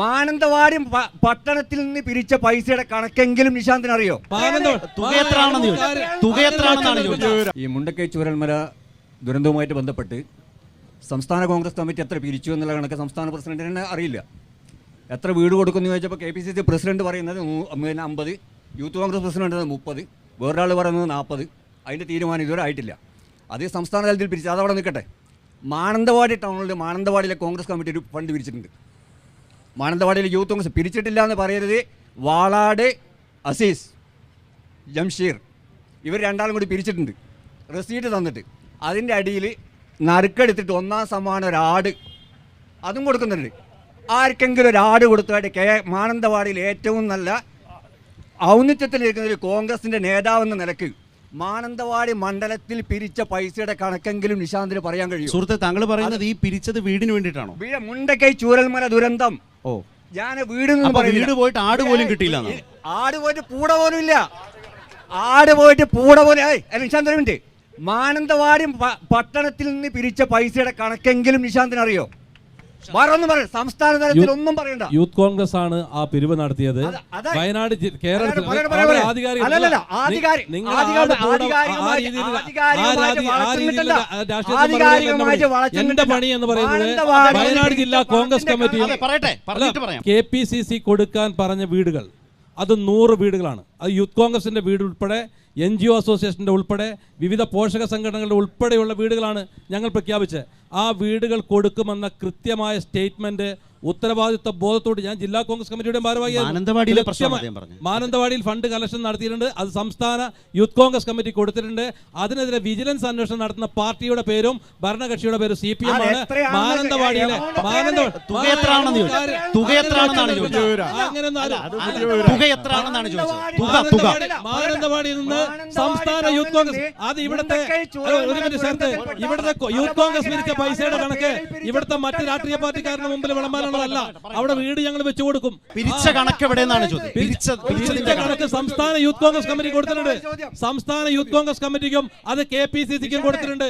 മാനന്തവാടി പട്ടണത്തിൽ നിന്ന് പിരിച്ച പൈസയുടെ കണക്കെങ്കിലും നിശാന്തിന് അറിയോ? മാനന്തവാടി തുക എത്രയാണെന്ന് ചോദിച്ചു. തുക എത്രയാണെന്നാണ് ചോദിച്ചത്. ഈ മുണ്ടക്കൈ ചൂരൽമല ദുരന്തവുമായിട്ട് ബന്ധപ്പെട്ട് സംസ്ഥാന കോൺഗ്രസ് കമ്മിറ്റി എത്ര പിരിച്ചു എന്നുള്ള കണക്ക് സംസ്ഥാന പ്രസിഡന്റിന് തന്നെ അറിയില്ല. എത്ര വീട് കൊടുക്കുന്നു ചോദിച്ചപ്പോൾ K P C C president പറയുന്നത് പിന്നെ അമ്പത് യൂത്ത് കോൺഗ്രസ് പ്രസിഡന്റ് മുപ്പത് വേറൊരാൾ പറയുന്നത് നാൽപ്പത് അതിന്റെ തീരുമാനം ഇതുവരെ ആയിട്ടില്ല. അത് സംസ്ഥാന തലത്തിൽ പിരിച്ചു അതവിടെ നിൽക്കട്ടെ. മാനന്തവാടി ടൗണിൽ മാനന്തവാടിയിലെ കോൺഗ്രസ് കമ്മിറ്റി ഒരു ഫണ്ട് പിരിച്ചിട്ടുണ്ട്. മാനന്തവാടിയിലെ യൂത്ത് കോൺഗ്രസ് പിരിച്ചിട്ടില്ല എന്ന് പറയരുത്. വാളാട് അസീസ് ജംഷീർ ഇവർ രണ്ടാളും കൂടി പിരിച്ചിട്ടുണ്ട്. റെസീറ്റ് തന്നിട്ട്. അതിന്റെ അടിയിൽ നറുക്കെടുത്തിട്ട് ഒന്നാം സമ്മാനം ഒരാട് അതും കൊടുക്കുന്നുണ്ട്. ആർക്കെങ്കിലും ഒരു ആട് കൊടുത്തായിട്ട് കെ മാനന്തവാടിയിൽ ഏറ്റവും നല്ല ഔന്നിത്യത്തിലിരിക്കുന്ന ഒരു കോൺഗ്രസിന്റെ നേതാവെന്ന നിലയ്ക്ക് മാനന്തവാടി മണ്ഡലത്തിൽ പിരിച്ച പൈസയുടെ കണക്കെങ്കിലും നിശാന്തിന് പറയാൻ കഴിയും സുഹൃത്തെ താങ്കൾ പറയുന്നത് ഈ പിരിച്ചത് വീടിന് വേണ്ടിയിട്ടാണോ? മുണ്ടക്കൈ ചൂരൽമല ദുരന്തം. ഓ. ഞാൻ വീട് വീട് പോയിട്ട് ആട് പോലും കിട്ടിയില്ല ആട് പോയിട്ട് പൂട പോലും ഇല്ല ആട് പോയിട്ട് പൂട പോലെ നിശാന്ത് ഒരു മിനിറ്റ്. മാനന്തവാടി പട്ടണത്തിൽ നിന്ന് പിരിച്ച പൈസയുടെ കണക്കെങ്കിലും നിശാന്തിന് അറിയോ സംസ്ഥാന തലത്തിൽ ഒന്നും പറയണ്ട. യൂത്ത് കോൺഗ്രസ് ആണ് ആ പിരിവ് നടത്തിയത്. വയനാട് കേരളത്തിൽ. എന്റെ പണി എന്ന് പറയുന്നത് വയനാട് ജില്ലാ കോൺഗ്രസ് കമ്മിറ്റി അതെ പറയട്ടെ പറഞ്ഞിട്ട് പറയാം. കെ പി സി സി കൊടുക്കാൻ പറഞ്ഞ വീടുകൾ. അത് നൂറ് വീടുകളാണ്. അത് യൂത്ത് കോൺഗ്രസിന്റെ വീട് ഉൾപ്പെടെ എൻ ജി ഒ അസോസിയേഷന്റെ ഉൾപ്പെടെ വിവിധ പോഷക സംഘടനകളുടെ ഉൾപ്പെടെയുള്ള വീടുകളാണ് ഞങ്ങൾ പ്രഖ്യാപിച്ചത്. ആ വീടുകൾ കൊടുക്കുമെന്ന കൃത്യമായ സ്റ്റേറ്റ്മെന്റ് ഉത്തരവാദിത്വ ബോധത്തോട് ഞാൻ ജില്ലാ കോൺഗ്രസ് കമ്മിറ്റിയുടെ ഭാരവാഹി മാനന്തവാടിയിലെ പ്രശ്നമാണ് കൃത്യമായി- പറഞ്ഞത്. മാനന്തവാടിയിൽ ഫണ്ട് കളക്ഷൻ നടത്തിയിട്ടുണ്ട്. അത് സംസ്ഥാന യൂത്ത് കോൺഗ്രസ് കമ്മിറ്റി കൊടുത്തിട്ടുണ്ട്. അതിനെതിരെ വിജിലൻസ് അന്വേഷണം നടത്തുന്ന പാർട്ടിയുടെ പേരും ഭരണകക്ഷിയുടെ പേരും സി പി എം ആണ്. മാനന്തവാടിയിലെ മാനന്തവാടിയിൽ നിന്ന് സംസ്ഥാന യൂത്ത് കോൺഗ്രസ് അത് ഇവിടുത്തെ ഒരു മിനിറ്റ് ചേർത്ത് ഇവിടുത്തെ യൂത്ത് കോൺഗ്രസ് പിരിച്ച പൈസയുടെ കണക്ക് ഇവിടുത്തെ മറ്റ് രാഷ്ട്രീയ പാർട്ടിക്കാരുടെ മുമ്പിൽ വിളമ്പാനുള്ളതല്ല അവിടെ വീട് ഞങ്ങൾ വെച്ചു കൊടുക്കും. പിരിച്ച കണക്ക് എവിടെയെന്നാണ് ചോദ്യം? പിരിച്ച പിരിച്ചതിന്റെ കണക്ക് കണക്ക് സംസ്ഥാന യൂത്ത് കോൺഗ്രസ് കമ്മിറ്റി കൊടുത്തിട്ടുണ്ട്. സംസ്ഥാന യൂത്ത് കോൺഗ്രസ് കമ്മിറ്റിക്കും അത് കെ പി സി സിക്കും കൊടുത്തിട്ടുണ്ട്.